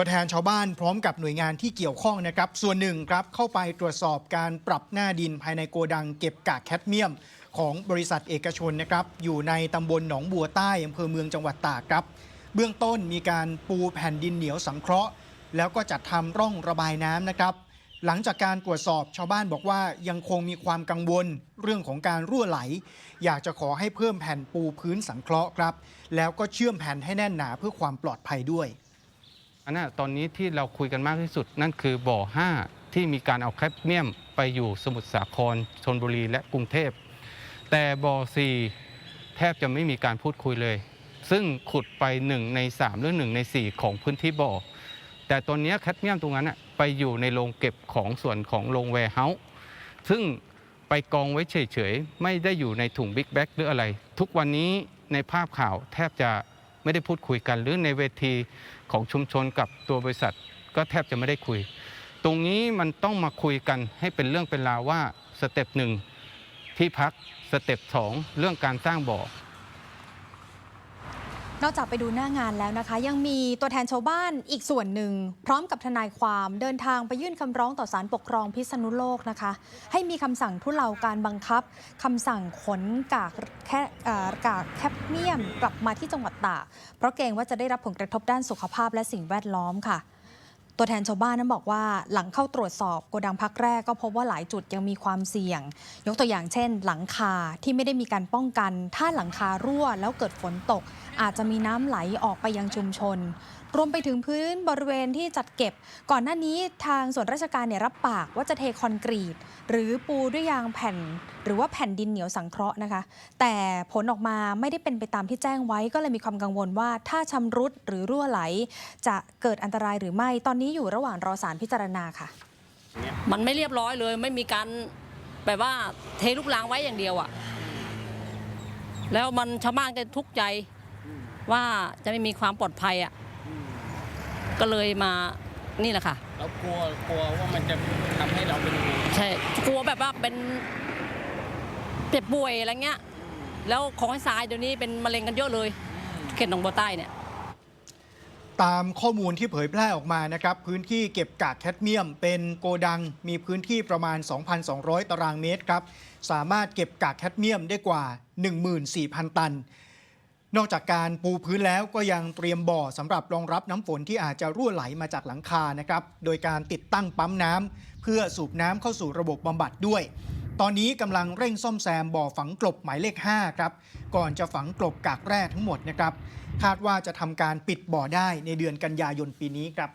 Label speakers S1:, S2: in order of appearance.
S1: ตัวแทนชาวบ้านพร้อมกับหน่วยงานที่เกี่ยวข้องนะครับ ส่วนหนึ่งครับเข้าไปตรวจสอบการปรับหน้าดินภายในโกดังเก็บกากแคดเมียม ของบริษัทเอกชนนะครับ อยู่ในตำบลหนองบัวใต้อำเภอเมืองจังหวัดตากครับ เบื้องต้นมีการปูแผ่นดินเหนียวสังเคราะห์ แล้วก็จัดทำร่องระบายน้ำนะครับ หลังจากการตรวจสอบชาวบ้านบอกว่ายังคงมีความกังวลเรื่องของการรั่วไหล อยากจะขอให้เพิ่มแผ่นปูพื้นสังเคราะห์ครับ แล้วก็เชื่อมแผ่นให้แน่นหนาเพื่อความปลอดภัยด้วย
S2: อันนะตอนนี้ที่เราคุยกันมากที่สุด นั่นคือบ่อ 5 ที่มีการเอาแคดเมียมไปอยู่สมุทรสาครชนบุรีและกรุงเทพ แต่บ่อ 4 แทบจะไม่มีการพูดคุยเลย ซึ่งขุดไป 1 ใน 3 หรือ 1 ใน 4 ของพื้นที่บ่อ แต่ตอนนี้แคดเมียมตรงนั้นไปอยู่ในโรงเก็บของส่วนของโรงแวร์เฮาส์ซึ่งไปกองไว้เฉยๆ ไม่ได้อยู่ในถุงบิ๊กแบ็กหรืออะไร ทุกวันนี้ในภาพข่าวแทบจะไม่ได้พูดคุยกันหรือในเวที ของชุมชนกับตัวบริษัท ก็แทบจะไม่ได้คุย ตรงนี้มันต้องมาคุยกันให้เป็นเรื่องเป็นราวว่าสเต็ปหนึ่งที่พักสเต็ปสองเรื่องการสร้างบ่อ
S3: นอกจากไปดูหน้างานแล้วนะคะ ยังมีตัวแทนชาวบ้านอีกส่วนหนึ่ง พร้อมกับทนายความเดินทางไปยื่นคำร้องต่อศาลปกครองพิษณุโลกนะคะ ให้มีคำสั่งทุเลาการบังคับคำสั่งขนกากแค่กากแคปเมียมกลับมาที่จังหวัดตากเพราะเกรงว่าจะได้รับผลกระทบด้านสุขภาพและสิ่งแวดล้อมค่ะ ตัวแทนชาวบ้านนั้นบอกว่าหลังเข้าตรวจสอบโกดังพักแรกก็พบว่าหลายจุดยังมีความเสี่ยง ยกตัวอย่างเช่น หลังคาที่ไม่ได้มีการป้องกัน ถ้าหลังคารั่วแล้วเกิดฝนตก อาจจะมีน้ำไหลออกไปยังชุมชน รวมไปถึงพื้นบริเวณที่จัดเก็บ ก่อนหน้านี้ทางส่วนราชการเนี่ยรับปากว่าจะเทคอนกรีต หรือปูด้วยยางแผ่น หรือว่าแผ่นดินเหนียวสังเคราะห์นะคะ แต่ผลออกมาไม่ได้เป็นไปตามที่แจ้งไว้ก็เลยมีความกังวลว่า ถ้าชำรุดหรือรั่วไหล จะเกิดอันตรายหรือไม่ตอนนี้อยู่ระหว่างรอสารพิจารณาค่ะ
S4: มันไม่เรียบร้อยเลยไม่มีการแบบว่าเทลูกลางไว้อย่างเดียวอะ่ะ แล้วมันชาวบ้านก็ทุกข์ใจว่าจะไม่มีความปลอดภัยอะ่ะก็เลยมานี่แหละค่ะ
S5: เรากลัวกลัวว่ามันจะทำให้เราเป็น
S4: ใช่กลัวแบบว่าเป็นเจ็บป่วยอะไรเงี้ย แล้วของให้ทรายเดี๋ยวนี้เป็นมะเร็งกันเยอะเลย เขตหนองบัวใต้เนี่ย
S1: ตามข้อมูลที่เผยแพร่ออกมานะครับ พื้นที่เก็บกากแคดเมียม เป็นโกดังมีพื้นที่ประมาณ 2,200 ตารางเมตรครับ สามารถเก็บกากแคดเมียมได้กว่า 14,000 ตัน นอกจากการปูพื้นแล้วก็ยังเตรียมบ่อสำหรับรองรับน้ำฝนที่อาจจะรั่วไหลมาจากหลังคานะครับ โดยการติดตั้งปั๊มน้ำเพื่อสูบน้ำเข้าสู่ระบบบำบัดด้วย ตอนนี้กำลังเร่งซ่อมแซมบ่อฝังกลบหมายเลข 5 ครับ ก่อนจะฝังกลบกากแร่ทั้งหมดนะครับ คาดว่าจะทำการปิดบ่อได้ในเดือนกันยายนปีนี้ครับ